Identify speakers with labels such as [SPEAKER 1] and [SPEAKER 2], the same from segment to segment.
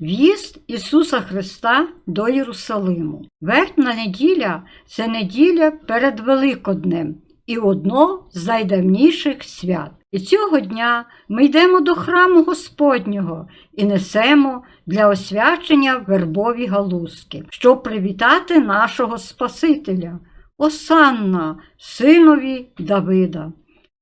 [SPEAKER 1] В'їзд Ісуса Христа до Єрусалиму. Верхня неділя це неділя перед Великоднем і одно з найдавніших свят. І цього дня ми йдемо до храму Господнього і несемо для освячення вербові галузки, щоб привітати нашого Спасителя, Осанна, синові Давида.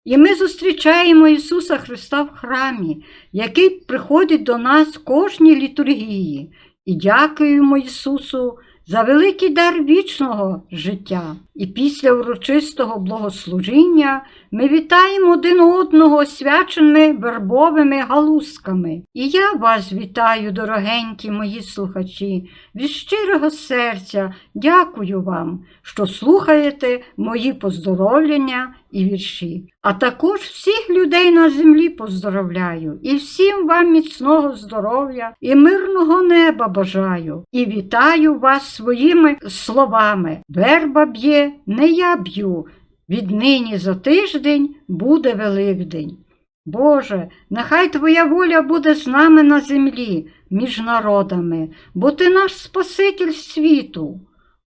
[SPEAKER 1] І ми зустрічаємо Ісуса Христа в храмі, який приходить до нас кожній літургії, і дякуємо Ісусу за великий дар вічного життя. І після урочистого благослужіння ми вітаємо один одного освяченими вербовими галузками. І я вас вітаю, дорогенькі мої слухачі, від щирого серця дякую вам, що слухаєте мої поздоровлення і вірші. А також всіх людей на землі поздоровляю і всім вам міцного здоров'я і мирного неба бажаю. І вітаю вас своїми словами. Верба б'є, не я б'ю. Віднині за тиждень буде Великдень. Боже, нехай Твоя воля буде з нами на землі, між народами, бо Ти наш Спаситель світу.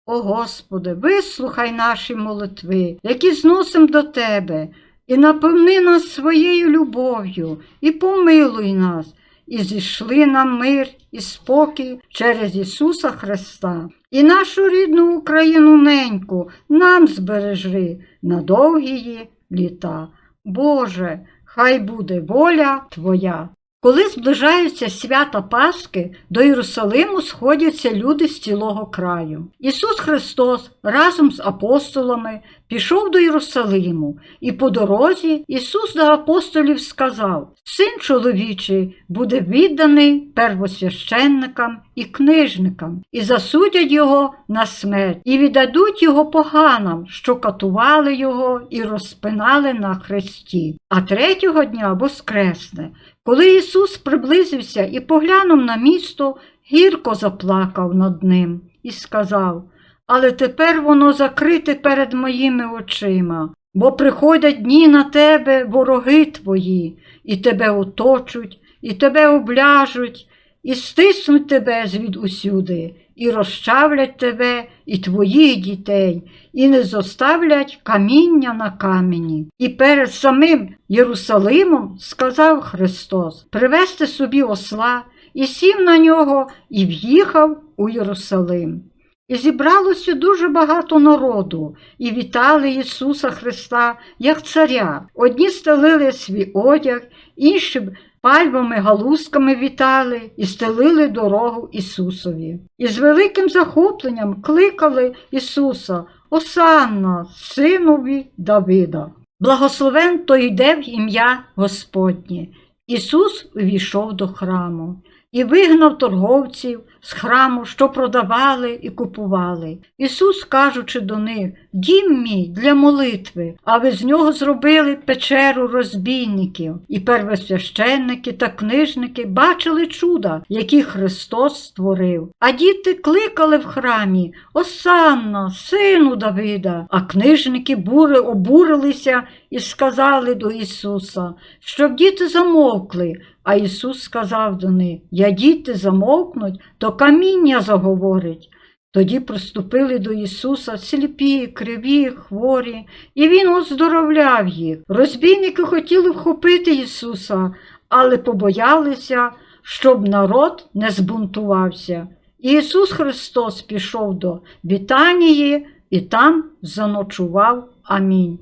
[SPEAKER 1] О Господи, вислухай наші молитви, які зносим до Тебе, і наповни нас своєю любов'ю, і помилуй нас, і зійшли нам мир і спокій через Ісуса Христа. І нашу рідну Україну неньку нам збережи на довгі літа. Боже, хай буде воля Твоя. Коли зближаються свята Пасхи, до Єрусалиму сходяться люди з цілого краю. Ісус Христос разом з апостолами пішов до Єрусалиму, і по дорозі Ісус до апостолів сказав: Син чоловічий буде відданий первосвященникам і книжникам, і засудять його на смерть, і віддадуть його поганам, що катували його і розпинали на хресті. А третього дня воскресне. Коли Ісус приблизився і поглянув на місто, гірко заплакав над ним і сказав Але тепер воно закрите перед моїми очима, бо приходять дні на тебе вороги твої, і тебе оточуть, і тебе обляжуть, і стиснуть тебе звідусюди, і розчавлять тебе і твоїх дітей, і не зоставлять каміння на камені. І перед самим Єрусалимом сказав Христос привезти собі осла, і сів на нього, і в'їхав у Єрусалим. І зібралося дуже багато народу, і вітали Ісуса Христа як царя. Одні стелили свій одяг, інші пальмами галузками вітали і стелили дорогу Ісусові. І з великим захопленням кликали Ісуса, Осанна, синові Давида. Благословен то йде в ім'я Господнє. Ісус увійшов до храму і вигнав торговців з храму, що продавали і купували. Ісус, кажучи до них, дім мій для молитви, а ви з нього зробили печеру розбійників. І первосвященники та книжники бачили чуда, які Христос створив. А діти кликали в храмі Осанна, сину Давида. А книжники бури обурилися і сказали до Ісуса, щоб діти замовкли. А Ісус сказав до них: Я діти замовкнуть, каміння заговорить. Тоді приступили до Ісуса сліпі, криві, хворі, і Він оздоровляв їх. Розбійники хотіли вхопити Ісуса, але побоялися, щоб народ не збунтувався. Ісус Христос пішов до Вітанії і там заночував. Амінь.